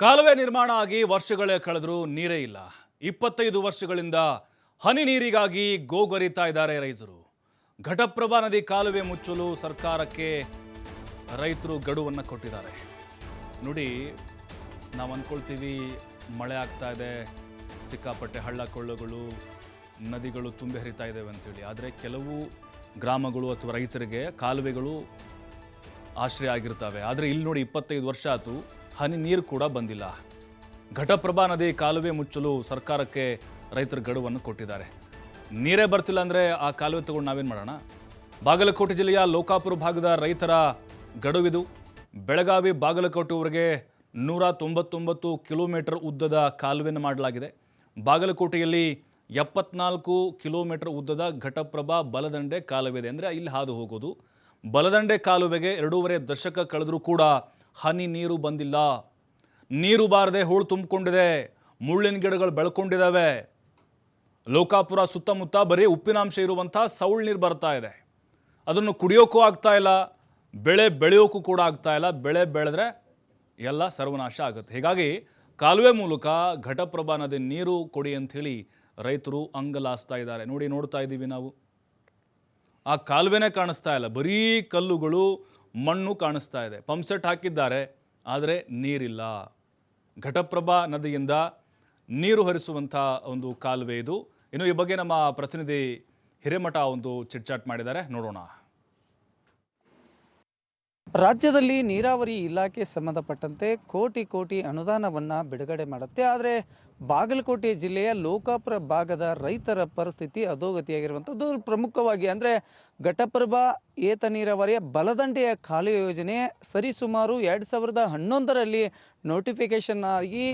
ಕಾಲುವೆ ನಿರ್ಮಾಣ ಆಗಿ ವರ್ಷಗಳೇ ಕಳೆದರೂ ನೀರೇ ಇಲ್ಲ. ಇಪ್ಪತ್ತೈದು ವರ್ಷಗಳಿಂದ ಹನಿ ನೀರಿಗಾಗಿ ಗೋಗರಿತಾ ಇದ್ದಾರೆ ರೈತರು. ಘಟಪ್ರಭಾ ನದಿ ಕಾಲುವೆ ಮುಚ್ಚಲು ಸರ್ಕಾರಕ್ಕೆ ರೈತರು ಗಡುವನ್ನು ಕೊಟ್ಟಿದ್ದಾರೆ. ನೋಡಿ, ನಾವು ಅಂದ್ಕೊಳ್ತೀವಿ ಮಳೆ ಆಗ್ತಾ ಇದೆ, ಸಿಕ್ಕಾಪಟ್ಟೆ ಹಳ್ಳ ಕೊಳ್ಳಗಳು, ನದಿಗಳು ತುಂಬಿ ಹರಿತಾ ಇದ್ದಾವೆ ಅಂತೇಳಿ. ಆದರೆ ಕೆಲವು ಗ್ರಾಮಗಳು ಅಥವಾ ರೈತರಿಗೆ ಕಾಲುವೆಗಳು ಆಶ್ರಯ ಆಗಿರ್ತವೆ. ಆದರೆ ಇಲ್ಲಿ ನೋಡಿ ಇಪ್ಪತ್ತೈದು ವರ್ಷ ಆಯಿತು ಹನಿ ನೀರು ಕೂಡ ಬಂದಿಲ್ಲ. ಘಟಪ್ರಭಾ ನದಿ ಕಾಲುವೆ ಮುಚ್ಚಲು ಸರ್ಕಾರಕ್ಕೆ ರೈತರ ಗಡುವನ್ನು ಕೊಟ್ಟಿದ್ದಾರೆ. ನೀರೇ ಬರ್ತಿಲ್ಲ ಅಂದರೆ ಆ ಕಾಲುವೆ ತಗೊಂಡು ನಾವೇನು ಮಾಡೋಣ? ಬಾಗಲಕೋಟೆ ಜಿಲ್ಲೆಯ ಲೋಕಾಪುರ ಭಾಗದ ರೈತರ ಗಡುವಿದು. ಬೆಳಗಾವಿ ಬಾಗಲಕೋಟೆವರೆಗೆ ನೂರ ತೊಂಬತ್ತೊಂಬತ್ತು ಕಿಲೋಮೀಟರ್ ಉದ್ದದ ಕಾಲುವೆಯನ್ನು ಮಾಡಲಾಗಿದೆ. ಬಾಗಲಕೋಟೆಯಲ್ಲಿ ಎಪ್ಪತ್ನಾಲ್ಕು ಕಿಲೋಮೀಟರ್ ಉದ್ದದ ಘಟಪ್ರಭಾ ಬಲದಂಡೆ ಕಾಲುವೆ ಇದೆ. ಅಂದರೆ ಇಲ್ಲಿ ಹಾದು ಹೋಗೋದು. ಬಲದಂಡೆ ಕಾಲುವೆಗೆ ಎರಡೂವರೆ ದಶಕ ಕಳೆದರೂ ಕೂಡ ಹನಿ ನೀರು ಬಂದಿಲ್ಲ. ನೀರು ಬಾರದೆ ಹೂಳು ತುಂಬಿಕೊಂಡಿದೆ. ಮುಳ್ಳಿನ ಗಿಡಗಳು ಬೆಳ್ಕೊಂಡಿದ್ದಾವೆ. ಲೋಕಾಪುರ ಸುತ್ತಮುತ್ತ ಬರೀ ಉಪ್ಪಿನಾಂಶ ಇರುವಂಥ ಸೌಳ್ ನೀರು ಬರ್ತಾ ಇದೆ. ಅದನ್ನು ಕುಡಿಯೋಕ್ಕೂ ಆಗ್ತಾ ಇಲ್ಲ. ಬೆಳೆ ಬೆಳೆಯೋಕ್ಕೂ ಕೂಡ ಆಗ್ತಾ ಇಲ್ಲ. ಬೆಳೆ ಬೆಳೆದ್ರೆ ಎಲ್ಲ ಸರ್ವನಾಶ ಆಗುತ್ತೆ. ಹೀಗಾಗಿ ಕಾಲುವೆ ಮೂಲಕ ಘಟಪ್ರಭಾ ನದಿ ನೀರು ಕೊಡಿ ಅಂಥೇಳಿ ರೈತರು ಅಂಗಲಾಸ್ತಾ ಇದ್ದಾರೆ. ನೋಡಿ, ನೋಡ್ತಾ ಇದ್ದೀವಿ ನಾವು. ಆ ಕಾಲುವೆನೇ ಕಾಣಿಸ್ತಾ ಇಲ್ಲ. ಬರೀ ಕಲ್ಲುಗಳು ಮಣ್ಣು ಕಾಣಿಸ್ತಾ ಇದೆ. ಪಂಪ್ಸೆಟ್ ಹಾಕಿದ್ದಾರೆ, ಆದರೆ ನೀರಿಲ್ಲ. ಘಟಪ್ರಭಾ ನದಿಯಿಂದ ನೀರು ಹರಿಸುವಂಥ ಒಂದು ಕಾಲುವೆ ಇದು. ಇನ್ನು ಈ ಬಗ್ಗೆ ನಮ್ಮ ಪ್ರತಿನಿಧಿ ಹಿರೇಮಠ ಒಂದು ಚಿಟ್ಚಾಟ್ ಮಾಡಿದ್ದಾರೆ. ನೋಡೋಣ. ರಾಜ್ಯದಲ್ಲಿ ನೀರಾವರಿ ಇಲಾಖೆ ಸಂಬಂಧಪಟ್ಟಂತೆ ಕೋಟಿ ಕೋಟಿ ಅನುದಾನವನ್ನು ಬಿಡುಗಡೆ ಮಾಡುತ್ತೆ. ಆದರೆ ಬಾಗಲಕೋಟೆ ಜಿಲ್ಲೆಯ ಲೋಕಾಪುರ ಭಾಗದ ರೈತರ ಪರಿಸ್ಥಿತಿ ಅಧೋಗತಿಯಾಗಿರುವಂಥದ್ದು. ಪ್ರಮುಖವಾಗಿ ಅಂದರೆ ಘಟಪ್ರಭಾ ಏತ ನೀರಾವರಿಯ ಬಲದಂಡೆಯ ಖಾಲಿ ಯೋಜನೆ ಸರಿಸುಮಾರು ಎರಡು ಸಾವಿರದ ಹನ್ನೊಂದರಲ್ಲಿ ನೋಟಿಫಿಕೇಶನ್ ಆಗಿ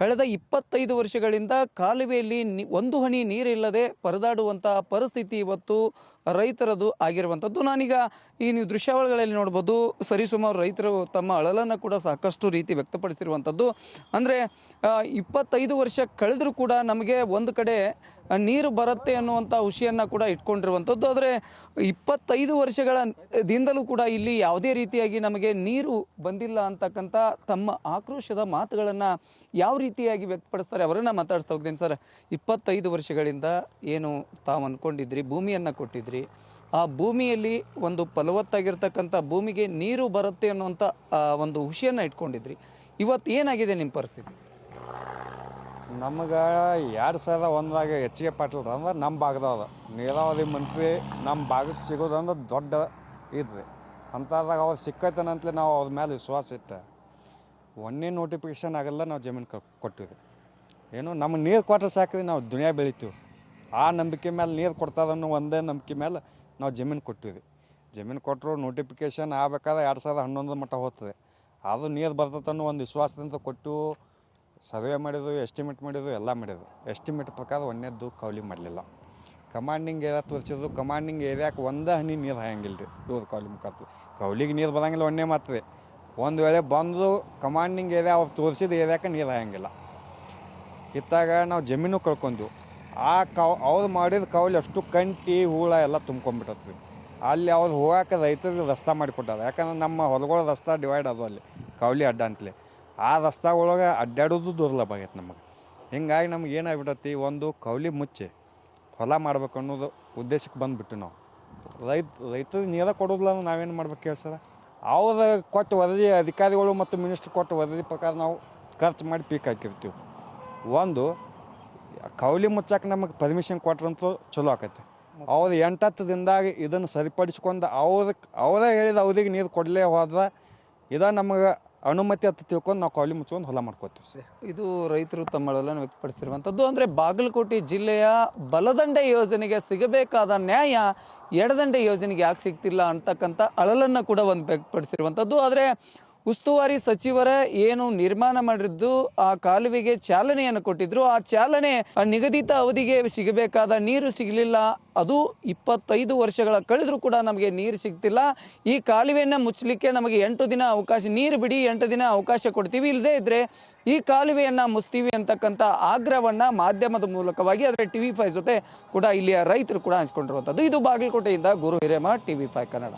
ಕಳೆದ ಇಪ್ಪತ್ತೈದು ವರ್ಷಗಳಿಂದ ಕಾಲುವೆಯಲ್ಲಿ ಒಂದು ಹನಿ ನೀರಿಲ್ಲದೆ ಪರದಾಡುವಂತಹ ಪರಿಸ್ಥಿತಿ ಇವತ್ತು ರೈತರದು ಆಗಿರುವಂಥದ್ದು. ನಾನೀಗ ಈ ನೀವು ದೃಶ್ಯಾವಳಿಗಳಲ್ಲಿ ನೋಡ್ಬೋದು ಸರಿಸುಮಾರು ರೈತರು ತಮ್ಮ ಅಳಲನ್ನು ಕೂಡ ಸಾಕಷ್ಟು ರೀತಿ ವ್ಯಕ್ತಪಡಿಸಿರುವಂಥದ್ದು. ಅಂದರೆ ಇಪ್ಪತ್ತೈದು ವರ್ಷ ಕಳೆದರೂ ಕೂಡ ನಮಗೆ ಒಂದು ಕಡೆ ನೀರು ಬರುತ್ತೆ ಅನ್ನುವಂಥ ಹುಷಿಯನ್ನು ಕೂಡ ಇಟ್ಕೊಂಡಿರುವಂಥದ್ದು. ಆದರೆ ಇಪ್ಪತ್ತೈದು ವರ್ಷಗಳ ದಿಂದಲೂ ಕೂಡ ಇಲ್ಲಿ ಯಾವುದೇ ರೀತಿಯಾಗಿ ನಮಗೆ ನೀರು ಬಂದಿಲ್ಲ ಅಂತಕ್ಕಂಥ ತಮ್ಮ ಆಕ್ರೋಶದ ಮಾತುಗಳನ್ನು ಯಾವ ರೀತಿಯಾಗಿ ವ್ಯಕ್ತಪಡಿಸ್ತಾರೆ ಅವರನ್ನು ಮಾತಾಡ್ತಾ ಹೋಗ್ತೀನಿ ಸರ್. ಇಪ್ಪತ್ತೈದು ವರ್ಷಗಳಿಂದ ಏನು ತಾವು ಅಂದ್ಕೊಂಡಿದ್ರಿ, ಭೂಮಿಯನ್ನು ಕೊಟ್ಟಿದ್ರಿ. ಆ ಭೂಮಿಯಲ್ಲಿ ಒಂದು ಫಲವತ್ತಾಗಿರ್ತಕ್ಕಂಥ ಭೂಮಿಗೆ ನೀರು ಬರುತ್ತೆ ಅನ್ನುವಂಥ ಒಂದು ಹುಷಿಯನ್ನು ಇಟ್ಕೊಂಡಿದ್ರಿ. ಇವತ್ತು ಏನಾಗಿದೆ ನಿಮ್ಮ ಪರಿಸ್ಥಿತಿ? ನಮಗೆ ಎರಡು ಸಾವಿರದ ಒಂದಾಗ ಹೆಚ್ಚಿಗೆ ಪಾಟೀಲ್ ಅಂದ್ರೆ ನಮ್ಮ ಭಾಗದವ್ರು. ನೀರಾವರಿ ಮಂತ್ರಿ ನಮ್ಮ ಭಾಗಕ್ಕೆ ಸಿಗೋದಂದ್ರೆ ದೊಡ್ಡ ಇದ್ರಿ. ಅಂಥದ್ದಾಗ ಅವ್ರು ಸಿಕ್ಕೈತನಂತಲೇ ನಾವು ಅವ್ರ ಮೇಲೆ ವಿಶ್ವಾಸ ಇತ್ತು ಒಂದೇ ನೋಟಿಫಿಕೇಶನ್ ಆಗಲ್ಲ ನಾವು ಜಮೀನು ಕ ಏನು ನಮ್ಗೆ ನೀರು ಕೊಟ್ಟರೆ ಸಾಕ್ರಿ, ನಾವು ದುನಿಯಾ ಬೆಳಿತೀವಿ. ಆ ನಂಬಿಕೆ ಮೇಲೆ ನೀರು ಕೊಡ್ತದನ್ನೋ ಒಂದೇ ನಂಬಿಕೆ ಮೇಲೆ ನಾವು ಜಮೀನು ಕೊಟ್ಟಿವಿ ಜಮೀನು ಕೊಟ್ಟರು ನೋಟಿಫಿಕೇಶನ್ ಆಗ್ಬೇಕಾದ್ರೆ ಎರಡು ಸಾವಿರದ ಹನ್ನೊಂದರ ಮಟ್ಟ ಹೋಗ್ತದೆ. ಅದು ನೀರು ಬರ್ತದೆ ಅನ್ನೋ ಒಂದು ವಿಶ್ವಾಸದಿಂದ ಕೊಟ್ಟು ಸರ್ವೆ ಮಾಡಿದ್ರು ಎಸ್ಟಿಮೇಟ್ ಮಾಡಿದ್ರು ಎಲ್ಲ ಮಾಡಿದ್ರು ಎಸ್ಟಿಮೇಟ್ ಪ್ರಕಾರ ಒಂದೇದ್ದು ಕೌಲಿ ಮಾಡಲಿಲ್ಲ. ಕಮಾಂಡಿಂಗ್ ಏರಿಯಾ ತೋರಿಸಿದ್ರು ಕಮಾಂಡಿಂಗ್ ಏರಿಯಾಕ್ಕೆ ಒಂದ ಹನಿ ನೀರು ಹಾಯಂಗಿಲ್ಲ ರೀ ಇವ್ರು ಕೌಲಿ ಮುಖಾಂತರ. ಕೌಲಿಗೆ ನೀರು ಬರೋಂಗಿಲ್ಲ, ಒಂದೇ ಮಾತ್ರ. ಒಂದು ವೇಳೆ ಬಂದು ಕಮಾಂಡಿಂಗ್ ಏರಿಯಾ ಅವ್ರು ತೋರಿಸಿದ ಏರಿಯಾಕ್ಕೆ ನೀರು ಹಾಯಂಗಿಲ್ಲ. ಇತ್ತಾಗ ನಾವು ಜಮೀನು ಕಳ್ಕೊಂಡು ಆ ಕೌ, ಅವ್ರು ಮಾಡಿದ ಕೌಲಿ ಅಷ್ಟು ಕಂಟಿ, ಹೂಳ ಎಲ್ಲ ತುಂಬ್ಕೊಂಡ್ಬಿಟ್ಟತ್ರಿ. ಅಲ್ಲಿ ಅವ್ರು ಹೋಗಾಕ ರೈತರಿಗೆ ರಸ್ತೆ ಮಾಡಿಕೊಟ್ಟಾರೆ. ಯಾಕಂದ್ರೆ ನಮ್ಮ ಹೊಲಗಳ ರಸ್ತೆ ಡಿವೈಡ್ ಅದು ಅಲ್ಲಿ, ಕೌಲಿ ಅಡ್ಡ ಅಂತಲೇ. ಆ ರಸ್ತೆ ಒಳಗೆ ಅಡ್ಡಾಡೋದು ದುರ್ಲಭ ಆಗೈತೆ ನಮಗೆ. ಹಿಂಗಾಗಿ ನಮ್ಗೆ ಏನಾಗ್ಬಿಟ್ಟತಿ ಒಂದು ಕೌಲಿ ಮುಚ್ಚಿ ಹೊಲ ಮಾಡ್ಬೇಕು ಅನ್ನೋದು ಉದ್ದೇಶಕ್ಕೆ ಬಂದುಬಿಟ್ಟು ನಾವು. ರೈತ, ರೈತರಿಗೆ ನೀರ ಕೊಡೋದಿಲ್ಲ ಅಂದ್ರೆ ನಾವೇನು ಮಾಡ್ಬೇಕು ಹೇಳಿ ಸರ ಅವ್ರ ಕೊಟ್ಟ ವರದಿ ಅಧಿಕಾರಿಗಳು ಮತ್ತು ಮಿನಿಸ್ಟ್ರ್ ಕೊಟ್ಟು ವರದಿ ಪ್ರಕಾರ ನಾವು ಖರ್ಚು ಮಾಡಿ ಪೀಕ್ ಹಾಕಿರ್ತೀವಿ. ಒಂದು, ಕೌಲಿ ಮುಚ್ಚಕ್ಕೆ ನಮಗೆ ಪರ್ಮಿಷನ್ ಕೊಟ್ರಂತೂ ಚಲೋ ಆಕೈತೆ. ಅವ್ರು ಎಂಟತ್ತು ದಿನದಾಗ ಇದನ್ನು ಸರಿಪಡಿಸ್ಕೊಂಡು ಅವ್ರಕ್ಕೆ ಅವರೇ ಹೇಳಿದ ಅವ್ರಿಗೆ ನೀರು ಕೊಡಲೇ ಹೋದ್ರೆ ಇದ ನಮಗೆ ಅನುಮತಿ ಅಂತ ತಿಳ್ಕೊಂಡು ನಾವು ಕೌಲಿ ಮುಚ್ಕೊಂಡು ಹೊಲ ಮಾಡ್ಕೋತೀವಿ ಸರ್. ಇದು ರೈತರು ತಮ್ಮ ಅಳಲನ್ನು ವ್ಯಕ್ತಪಡಿಸಿರುವಂಥದ್ದು. ಅಂದರೆ ಬಾಗಲಕೋಟೆ ಜಿಲ್ಲೆಯ ಬಲದಂಡೆ ಯೋಜನೆಗೆ ಸಿಗಬೇಕಾದ ನ್ಯಾಯ ಎಡದಂಡೆ ಯೋಜನೆಗೆ ಯಾಕೆ ಸಿಗ್ತಿಲ್ಲ ಅಂತಕ್ಕಂಥ ಅಳಲನ್ನು ಕೂಡ ಒಂದು ವ್ಯಕ್ತಪಡಿಸಿರುವಂಥದ್ದು. ಆದರೆ ಉಸ್ತುವಾರಿ ಸಚಿವರ ಏನು ನಿರ್ಮಾಣ ಮಾಡಿದ್ದು, ಆ ಕಾಲುವೆಗೆ ಚಾಲನೆಯನ್ನು ಕೊಟ್ಟಿದ್ರು. ಆ ಚಾಲನೆ ನಿಗದಿತ ಅವಧಿಗೆ ಸಿಗಬೇಕಾದ ನೀರು ಸಿಗಲಿಲ್ಲ. ಅದು ಇಪ್ಪತ್ತೈದು ವರ್ಷಗಳ ಕಳೆದರೂ ಕೂಡ ನಮಗೆ ನೀರು ಸಿಗ್ತಿಲ್ಲ. ಈ ಕಾಲುವೆಯನ್ನು ಮುಚ್ಚಲಿಕ್ಕೆ ನಮಗೆ ಎಂಟು ದಿನ ಅವಕಾಶ, ನೀರು ಬಿಡಿ, ಎಂಟು ದಿನ ಅವಕಾಶ ಕೊಡ್ತೀವಿ. ಇಲ್ಲದೇ ಇದ್ರೆ ಈ ಕಾಲುವೆಯನ್ನು ಮುಚ್ತೀವಿ ಅಂತಕ್ಕಂಥ ಆಗ್ರಹವನ್ನು ಮಾಧ್ಯಮದ ಮೂಲಕವಾಗಿ ಆದರೆ ಟಿ ವಿ ಫೈವ್ ಜೊತೆ ಕೂಡ ಇಲ್ಲಿಯ ರೈತರು ಕೂಡ ಹಂಚ್ಕೊಂಡಿರುವಂಥದ್ದು. ಇದು ಬಾಗಲಕೋಟೆಯಿಂದ Guru Hirema T V five Kannada.